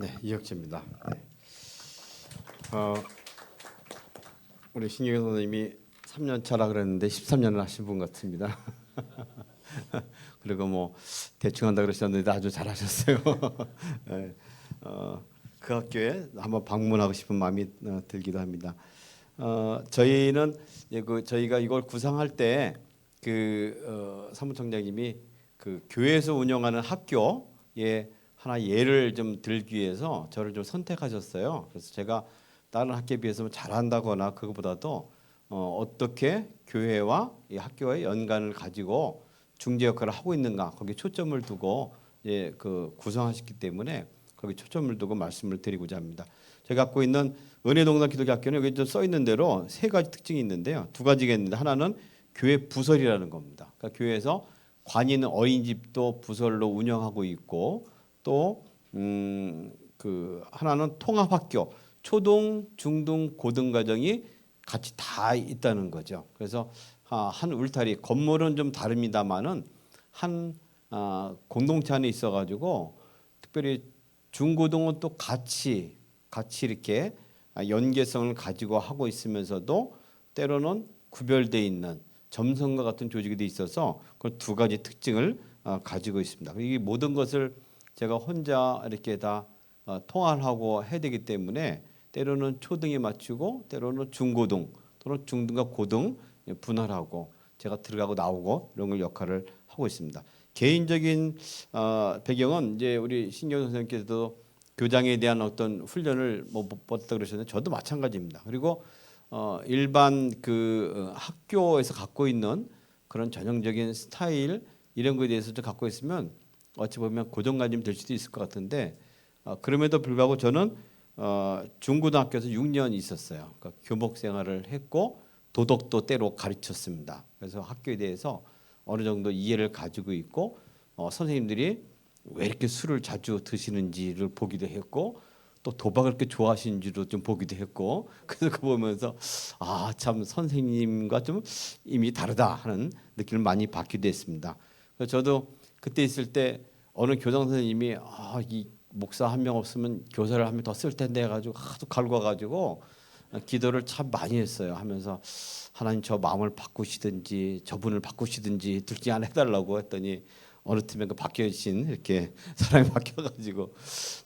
네, 이혁재입니다. 네. 어, 우리 신경현 선생님이 3년 차라 그랬는데 13년을 하신 분 같습니다. 그리고 뭐 대충 한다 그러셨는데 아주 잘하셨어요. 네, 어, 그 학교에 한번 방문하고 싶은 마음이 어, 들기도 합니다. 어, 저희는 그 저희가 이걸 구상할 때그 어, 사무총장님이 그 교회에서 운영하는 학교에 하나 예를 좀 들기 위해서 저를 좀 선택하셨어요. 그래서 제가 다른 학교에 비해서 잘한다거나 그거보다도 어, 어떻게 교회와 이 학교의 연관을 가지고 중재 역할을 하고 있는가 거기에 초점을 두고 예, 그 구성하셨기 때문에 거기 초점을 두고 말씀을 드리고자 합니다. 제가 갖고 있는 은혜동산 기독교학교는 여기 좀 써 있는 대로 세 가지 특징이 있는데요. 두 가지가 있는데 하나는 교회 부설이라는 겁니다. 그러니까 교회에서 있는 어린이집도 부설로 운영하고 있고 또 음, 그 하나는 통합학교 초등, 중등, 고등 과정이 같이 다 있다는 거죠. 그래서 아, 한 울타리 건물은 좀 다릅니다만은 한 아, 공동체 안에 있어가지고 특별히 중고등은 또 같이 같이 이렇게 아, 연계성을 가지고 하고 있으면서도 때로는 구별돼 있는 점성과 같은 조직이 돼 있어서 그 두 가지 특징을 아, 가지고 있습니다. 이 모든 것을 제가 혼자 이렇게 다 어, 통할하고 해야 되기 때문에 때로는 초등에 맞추고 때로는 중고등 또는 중등과 고등 분할하고 제가 들어가고 나오고 이런 걸 역할을 하고 있습니다. 개인적인 어, 배경은 이제 우리 신경 선생님께서도 교장에 대한 어떤 훈련을 뭐못 받았다 그러셨는데 저도 마찬가지입니다. 그리고 어, 일반 그 어, 학교에서 갖고 있는 그런 전형적인 스타일 이런 거에 대해서도 갖고 있으면 어찌 보면 고정관념 될 수도 있을 것 같은데 어, 그럼에도 불구하고 저는 어, 중고등학교에서 6년 있었어요. 그러니까 교복 생활을 했고 도덕도 때로 가르쳤습니다. 그래서 학교에 대해서 어느 정도 이해를 가지고 있고 어, 선생님들이 왜 이렇게 술을 자주 드시는지를 보기도 했고 또 도박을 그렇게 좋아하시는지도 좀 보기도 했고 그래서 그 보면서 아 참 선생님과 좀 이미 다르다 하는 느낌을 많이 받기도 했습니다. 그래서 저도 그때 있을 때 어느 교장 선생님이 아, 이 목사 한 명 없으면 교사를 하면 더쓸 텐데 해가지고 하도 갈궈가지고 기도를 참 많이 했어요. 하면서 하나님 저 마음을 바꾸시든지 저분을 바꾸시든지 둘 중에 하나 해달라고 했더니 어느 틈에 그 바뀌어진 이렇게 사람이 바뀌어가지고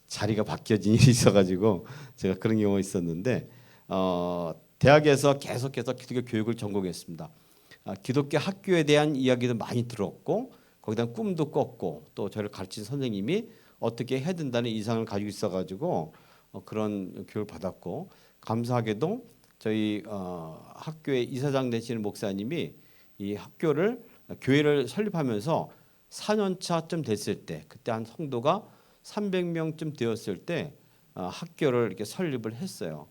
자리가 바뀌어진 일이 있어가지고 제가 그런 경우가 있었는데 어, 대학에서 계속해서 기독교 교육을 전공했습니다. 아, 기독교 학교에 대한 이야기도 많이 들었고 거기다 꿈도 꿨고 또 저를 가르친 선생님이 어떻게 해야 된다는 이상을 가지고 있어가지고 어, 그런 교육을 받았고 감사하게도 저희 어, 학교의 이사장 되시는 목사님이 이 학교를 교회를 설립하면서 4년 차쯤 됐을 때 그때 한 성도가 300명쯤 되었을 때 어, 학교를 이렇게 설립을 했어요.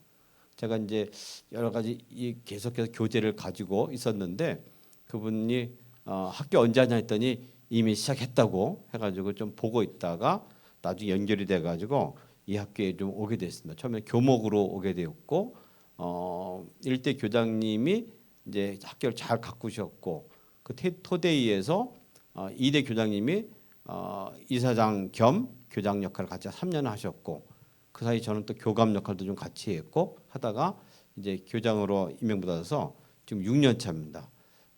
제가 이제 여러 가지 이 계속해서 교재를 가지고 있었는데 그분이 어, 학교 언제 하냐 했더니 이미 시작했다고 해가지고 좀 보고 있다가 나중에 연결이 돼가지고 이 학교에 좀 오게 됐습니다. 처음에 교목으로 오게 되었고 어, 일대 교장님이 이제 학교를 잘 가꾸셨고 그 테- 토대위에서 어, 이대 교장님이 어, 이사장 겸 교장 역할을 같이 3년 하셨고 그 사이 저는 또 교감 역할도 좀 같이 했고 하다가 이제 교장으로 임명받아서 지금 6년 차입니다.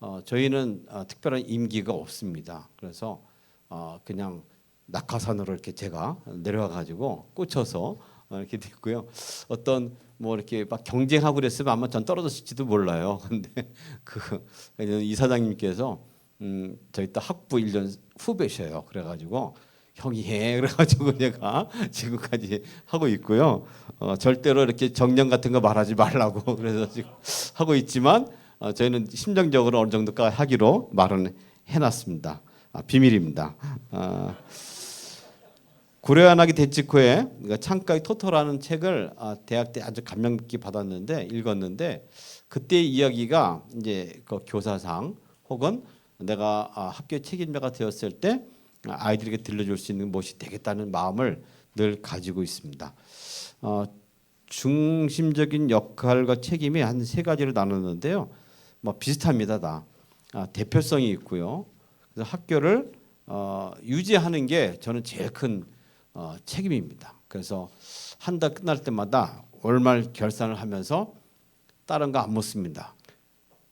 어, 저희는 어, 특별한 임기가 없습니다. 그래서 어, 그냥 낙하산으로 이렇게 제가 내려와 가지고 꽂혀서 어, 이렇게 됐고요. 어떤 뭐 이렇게 막 경쟁하고 그랬으면 아마 전 떨어졌을지도 몰라요. 근데 그 이사장님께서 음, 저희 또 학부 1년 후배셔요. 그래가지고 형이 해 그래가지고 제가 지금까지 하고 있고요. 어, 절대로 이렇게 정령 같은 거 말하지 말라고 그래서 지금 하고 있지만 어, 저희는 심정적으로 어느 정도까지 하기로 말은 해놨습니다. 아, 비밀입니다. 아, 구려안하기 대직후에 그러니까 창가의 토토라는 책을 아, 대학 때 아주 감명 깊게 받았는데 읽었는데 그때 이야기가 이제 그 교사상 혹은 내가 아, 학교 책임자가 되었을 때 아이들에게 들려줄 수 있는 것이 되겠다는 마음을 늘 가지고 있습니다. 어, 중심적인 역할과 책임이 한 세 가지로 나눴는데요. 뭐 비슷합니다, 다. 아, 대표성이 있고요. 그래서 학교를 어, 유지하는 게 저는 제일 큰 어, 책임입니다. 그래서 한 달 끝날 때마다 월말 결산을 하면서 다른 거 안 묻습니다.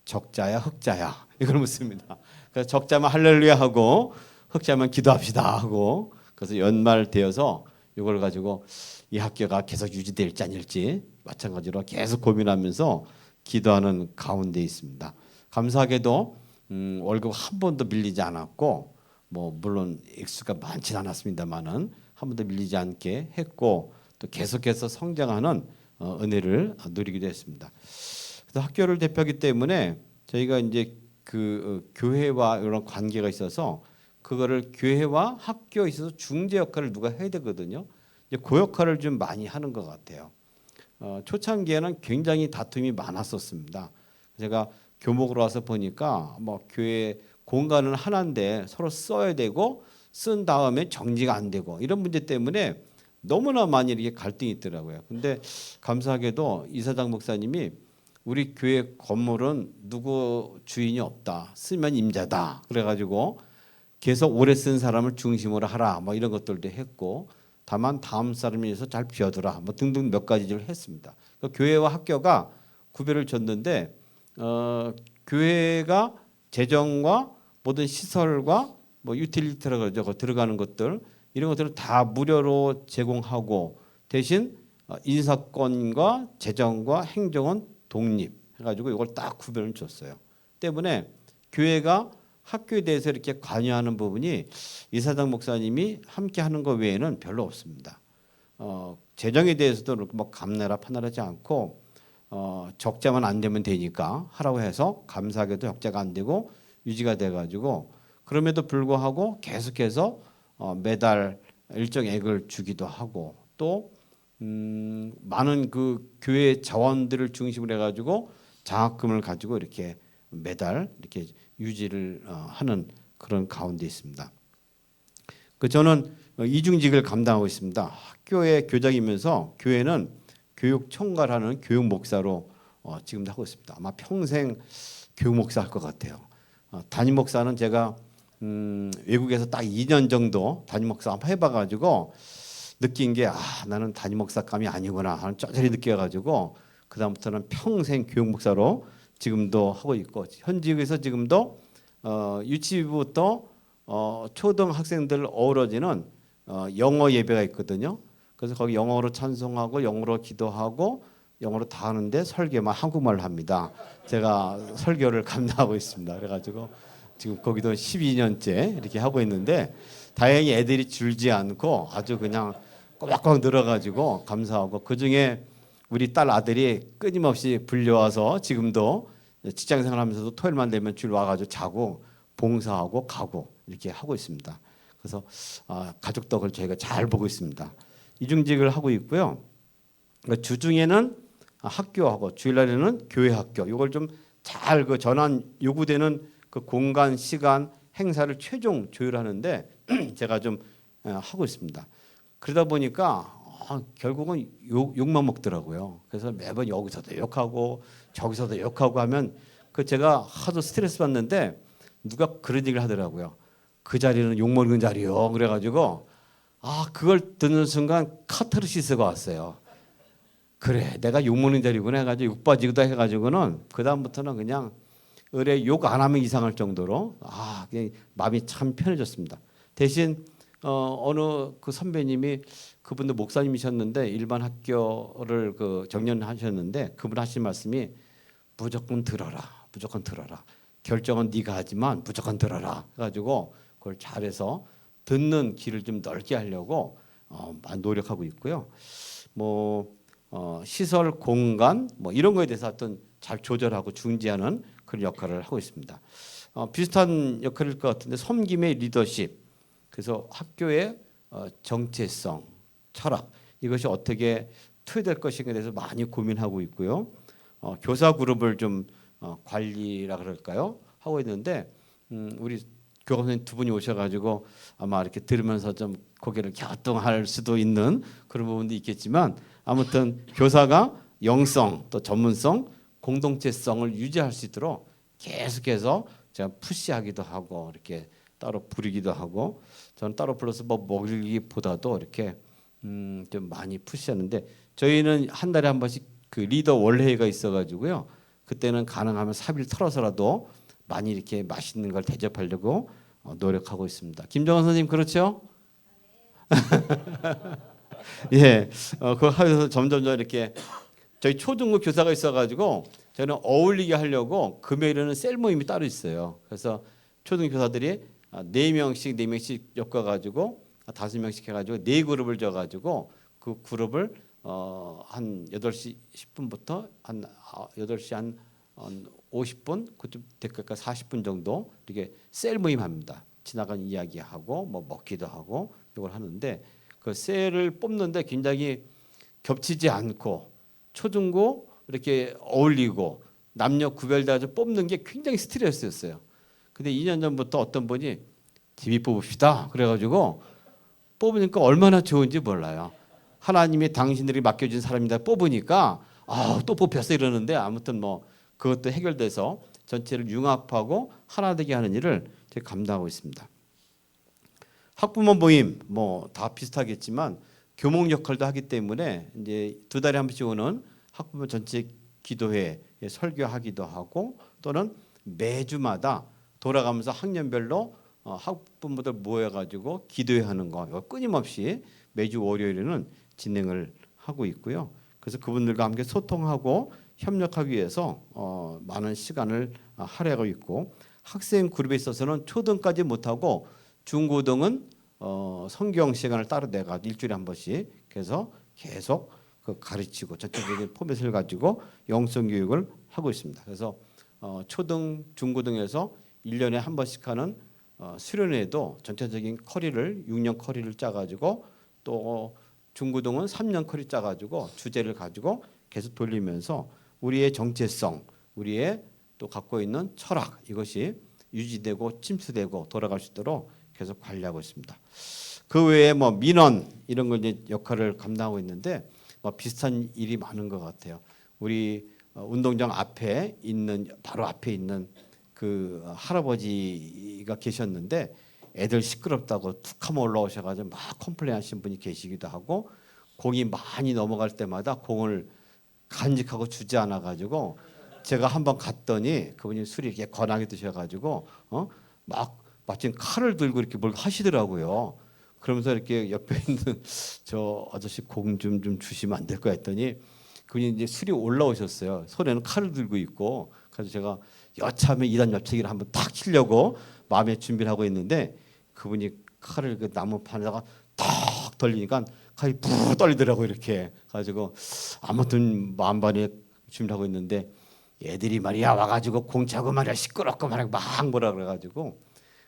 적자야 흑자야 이걸 묻습니다. 그래서 적자면 할렐루야 하고 흑자면 기도합시다 하고 그래서 연말 되어서 이걸 가지고 이 학교가 계속 유지될지 아닐지 마찬가지로 계속 고민하면서 기도하는 가운데 있습니다. 감사하게도 음, 월급 한 번도 밀리지 않았고 뭐 물론 액수가 많지는 않았습니다만은 한 번도 밀리지 않게 했고 또 계속해서 성장하는 어, 은혜를 누리기도 했습니다. 그래서 학교를 대표하기 때문에 저희가 이제 그 어, 교회와 이런 관계가 있어서 그거를 교회와 학교에 있어서 중재 역할을 누가 해야 되거든요. 이제 그 역할을 좀 많이 하는 것 같아요. 어, 초창기에는 굉장히 다툼이 많았었습니다. 제가 교목으로 와서 보니까 뭐 교회 공간은 하나인데 서로 써야 되고 쓴 다음에 정리가 안 되고 이런 문제 때문에 너무나 많이 이렇게 갈등이 있더라고요. 근데 감사하게도 이사장 목사님이 우리 교회 건물은 누구 주인이 없다. 쓰면 임자다. 그래가지고 계속 오래 쓴 사람을 중심으로 하라. 뭐 이런 것들도 했고 다만 다음 사람이 있어서 잘 비워두라. 뭐 등등 몇 가지를 했습니다. 그 교회와 학교가 구별을 줬는데 어, 교회가 재정과 모든 시설과 뭐 유틸리티라고 그러죠. 그 들어가는 것들 이런 것들을 다 무료로 제공하고 대신 어, 인사권과 재정과 행정은 독립 해가지고 이걸 딱 구별을 줬어요. 때문에 교회가 학교에 대해서 이렇게 관여하는 부분이 이사장 목사님이 함께 하는 것 외에는 별로 없습니다. 어, 재정에 대해서도 뭐 감내라 판단하지 않고 어, 적자만 안 되면 되니까 하라고 해서 감사하게도 적자가 안 되고 유지가 돼가지고 그럼에도 불구하고 계속해서 어, 매달 일정액을 주기도 하고 또 음, 많은 그 교회 자원들을 중심으로 해가지고 장학금을 가지고 이렇게 매달 이렇게 유지를 어, 하는 그런 가운데 있습니다. 그 저는 이중직을 감당하고 있습니다. 학교의 교장이면서 교회는 교육 총괄하는 교육 목사로 어, 지금도 하고 있습니다. 아마 평생 교육 목사 할 것 같아요. 어, 담임 목사는 제가 음, 외국에서 딱 2년 정도 담임 목사 한번 해봐가지고 느낀 게 아 나는 담임 목사감이 아니구나 하는 쩌저리 느껴가지고 그 다음부터는 평생 교육 목사로 지금도 하고 있고 현직에서 지금도 어, 유치부터 어, 초등 학생들 어우러지는 어, 영어 예배가 있거든요. 그래서 거기 영어로 찬송하고 영어로 기도하고 영어로 다 하는데 설교만 한국말로 합니다. 제가 설교를 감당하고 있습니다. 그래가지고 지금 거기도 12년째 이렇게 하고 있는데 다행히 애들이 줄지 않고 아주 그냥 꼬박꼬박 늘어가지고 감사하고 그 중에 우리 딸 아들이 끊임없이 불려와서 지금도 직장 생활하면서도 토요일만 되면 줄 와가지고 자고 봉사하고 가고 이렇게 하고 있습니다. 그래서 아, 가족 덕을 저희가 잘 보고 있습니다. 이중직을 하고 있고요. 그러니까 주중에는 학교하고 주일날에는 교회 학교 이걸 좀 잘 그 전환 요구되는 그 공간 시간 행사를 최종 조율하는데 제가 좀 어, 하고 있습니다. 그러다 보니까 아, 결국은 욕, 욕만 먹더라고요. 그래서 매번 여기서도 욕하고 저기서도 욕하고 하면 그 제가 하도 스트레스 받는데 누가 그런 얘기를 하더라고요. 그 자리는 욕 먹는 자리요. 그래가지고 아 그걸 듣는 순간 카타르시스가 왔어요. 그래 내가 욕 먹는 자리구나 해가지고 욕 빠지기도 해가지고는 그 다음부터는 그냥 의뢰 욕안 하면 이상할 정도로 아 그냥 마음이 참 편해졌습니다. 대신 어, 어느 그 선배님이 그분도 목사님이셨는데 일반 학교를 그 정년하셨는데 그분 하신 말씀이 무조건 들어라, 무조건 들어라. 결정은 네가 하지만 무조건 들어라. 해가지고 그걸 잘해서 듣는 길을 좀 넓게 하려고 어, 노력하고 있고요. 뭐 어, 시설 공간 뭐 이런 거에 대해서 어떤 잘 조절하고 중지하는 그런 역할을 하고 있습니다. 어, 비슷한 역할일 것 같은데 섬김의 리더십 그래서 학교의 어, 정체성 철학 이것이 어떻게 투여될 것인가에 대해서 많이 고민하고 있고요. 어, 교사 그룹을 좀 어, 관리라 그럴까요 하고 있는데 음, 우리 교감 선생님 두 분이 오셔가지고 아마 이렇게 들으면서 좀 고개를 갸우뚱할 수도 있는 그런 부분도 있겠지만 아무튼 교사가 영성 또 전문성 공동체성을 유지할 수 있도록 계속해서 제가 푸시하기도 하고 이렇게 따로 부리기도 하고 저는 따로 불러서 뭐 먹이기보다도 이렇게 음, 좀 많이 푸시하는데 저희는 한 달에 한 번씩 그 리더 월회가 있어가지고요. 그때는 가능하면 사비를 털어서라도 많이 이렇게 맛있는 걸 대접하려고 어, 노력하고 있습니다. 김정은 선생님 그렇죠? 예, 어, 그거 하면서 점점점 이렇게 저희 초등급 교사가 있어가지고 저는 어울리게 하려고 금요일에는 셀 모임이 따로 있어요. 그래서 초등 교사들이 아, 네 명씩 네 명씩 엮어 가지고 아, 다섯 명씩 해가지고 네 그룹을 져가지고 그 그룹을 어 한 8시 10분부터 한 아, 8시 한, 한 50분 그쯤 될까 40분 정도 이렇게 셀 모임 합니다. 지나간 이야기하고 뭐 먹기도 하고 이걸 하는데 그 셀을 뽑는데 굉장히 겹치지 않고 초중고 이렇게 어울리고 남녀 구별돼서 뽑는 게 굉장히 스트레스였어요. 근데 2년 전부터 어떤 분이 TV 뽑읍시다 그래가지고 뽑으니까 얼마나 좋은지 몰라요. 하나님이 당신들이 맡겨준 사람이다 뽑으니까 아또 뽑혔어 이러는데 아무튼 뭐 그것도 해결돼서 전체를 융합하고 하나 되게 하는 일을 제가 감당하고 있습니다. 학부모 모임 뭐 다 비슷하겠지만 교목 역할도 하기 때문에 이제 두 달에 한 번씩 오는 학부모 전체 기도회에 설교하기도 하고 또는 매주마다 돌아가면서 학년별로 어, 학부모들 모여가지고 기도회 하는 거 이거 끊임없이 매주 월요일에는 진행을 하고 있고요. 그래서 그분들과 함께 소통하고 협력하기 위해서 어, 많은 시간을 어, 할애하고 있고 학생 그룹에 있어서는 초등까지 못하고 중고등은 어, 성경 시간을 따로 내가 일주일에 한 번씩 그래서 계속 그 가르치고 전체적인 포맷을 가지고 영성 교육을 하고 있습니다. 그래서 어, 초등, 중고등에서 1년에 한 번씩 하는 어, 수련회도 전체적인 커리를 6년 커리를 짜가지고 또 중고등은 3년 커리 짜가지고 주제를 가지고 계속 돌리면서 우리의 정체성, 우리의 또 갖고 있는 철학 이것이 유지되고 침수되고 돌아갈 수 있도록 계속 관리하고 있습니다. 그 외에 뭐 민원 이런 걸 이제 역할을 감당하고 있는데 뭐 비슷한 일이 많은 것 같아요. 우리 어, 운동장 앞에 있는 바로 앞에 있는 그 할아버지가 계셨는데 애들 시끄럽다고 툭 하면 올라오셔가지고 막 컴플레인 하신 분이 계시기도 하고 공이 많이 넘어갈 때마다 공을 간직하고 주지 않아 가지고 제가 한번 갔더니 그분이 술이 이렇게 권하게 드셔가지고 어 막 마침 칼을 들고 이렇게 뭘 하시더라고요. 그러면서 이렇게 옆에 있는 저 아저씨 공 좀 좀 주시면 안 될까 했더니 그분이 이제 술이 올라오셨어요. 손에는 칼을 들고 있고 그래서 제가 여차하면 이단 옆차기를 한번 탁 치려고 마음에 준비를 하고 있는데 그분이 칼을 그 나무판에다가 탁 돌리니까 칼이 부 떨리더라고 이렇게 가지고 아무튼 마음반에 준비를 하고 있는데 애들이 말이야 와가지고 공차고 말이야 시끄럽고 말이야 막 뭐라 그래가지고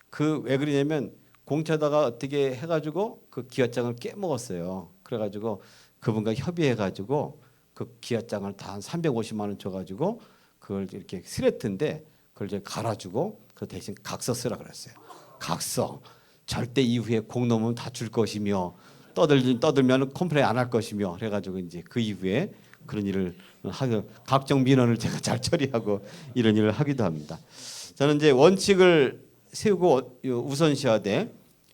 그 왜 그러냐면 공차다가 어떻게 해가지고 그 기와장을 깨먹었어요. 그래가지고 그분과 협의해가지고 그 기와장을 다 한 350만 원 줘가지고 그걸 이렇게 스레트인데 그걸 이제 갈아주고 그 대신 각서 쓰라 그랬어요. 각서 절대 이후에 공 넘으면 다줄 것이며 떠들 떠들면 컴플레인 안 할 것이며 그래가지고 이제 그 이후에 그런 일을 하고 각종 민원을 제가 잘 처리하고 이런 일을 하기도 합니다. 저는 이제 원칙을 세우고 우선시하되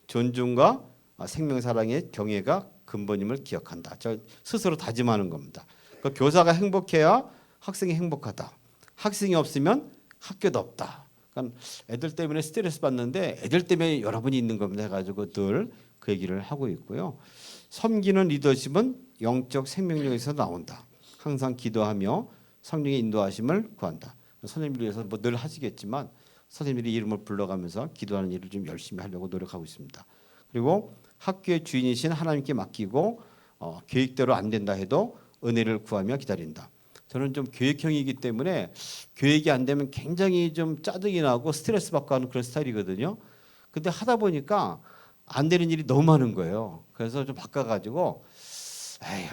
존중과 생명 사랑의 경애가 근본임을 기억한다. 저 스스로 다짐하는 겁니다. 그 교사가 행복해야 학생이 행복하다. 학생이 없으면 학교도 없다. 그러니까 애들 때문에 스트레스 받는데 애들 때문에 여러분이 있는 겁니다. 해가지고 늘 그 얘기를 하고 있고요. 섬기는 리더십은 영적 생명력에서 나온다. 항상 기도하며 성령의 인도하심을 구한다. 선생님을 위해서 뭐 늘 하시겠지만 선생님들이 이름을 불러가면서 기도하는 일을 좀 열심히 하려고 노력하고 있습니다. 그리고 학교의 주인이신 하나님께 맡기고 어, 계획대로 안 된다 해도 은혜를 구하며 기다린다. 저는 좀 계획형이기 때문에 계획이 안 되면 굉장히 좀 짜증이 나고 스트레스 받고 하는 그런 스타일이거든요. 근데 하다 보니까 안 되는 일이 너무 많은 거예요. 그래서 좀 바꿔가지고 에휴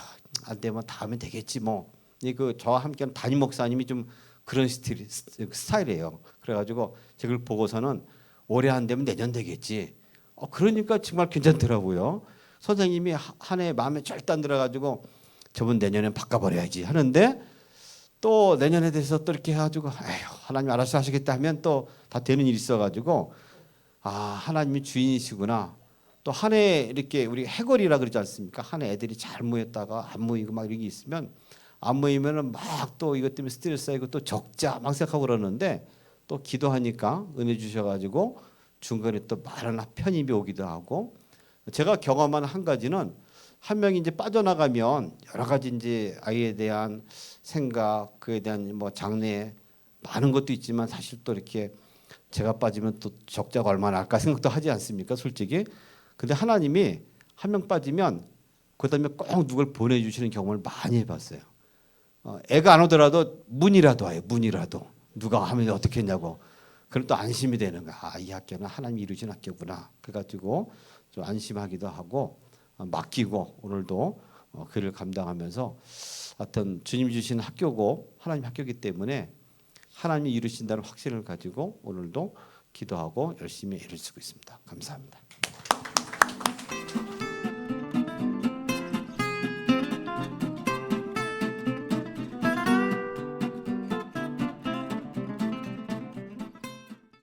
안 되면 다음에 되겠지 뭐. 그 저와 함께하는 담임 목사님이 좀 그런 스타일, 스타일이에요. 그래가지고 제가 보고서는 올해 안 되면 내년 되겠지. 어, 그러니까 정말 괜찮더라고요. 선생님이 한 해 마음에 절대 안 들어가지고 저분 내년엔 바꿔버려야지 하는데 또 내년에 대해서 또 이렇게 해가지고 에휴 하나님 알아서 하시겠다 하면 또 다 되는 일이 있어가지고 아 하나님이 주인이시구나 또 한 해 이렇게 우리 해골이라 그러지 않습니까? 한 해 애들이 잘 모였다가 안 모이고 막 이런 게 있으면 안 모이면은 막 또 이것 때문에 스트레스 쌓이고 또 적자 막 생각하고 그러는데 또 기도하니까 은혜 주셔가지고 중간에 또 많은 편입이 오기도 하고 제가 경험한 한 가지는 한 명이 이제 빠져나가면 여러 가지 이제 아이에 대한 생각 그에 대한 뭐 장래 많은 것도 있지만 사실 또 이렇게 제가 빠지면 또 적자가 얼마나 할까 생각도 하지 않습니까 솔직히? 근데 하나님이 한 명 빠지면 그다음에 꼭 누굴 보내주시는 경험을 많이 해봤어요. 어, 애가 안 오더라도 문이라도 와요 문이라도. 누가 하면 어떻게 했냐고. 그럼 또 안심이 되는 거야. 아, 이 학교는 하나님이 이루신 학교구나. 그래가지고 좀 안심하기도 하고 어, 맡기고 오늘도 어, 그를 감당하면서 어떤 주님 주신 학교고 하나님 학교이기 때문에 하나님이 이루신다는 확신을 가지고 오늘도 기도하고 열심히 애를 쓰고 있습니다. 감사합니다.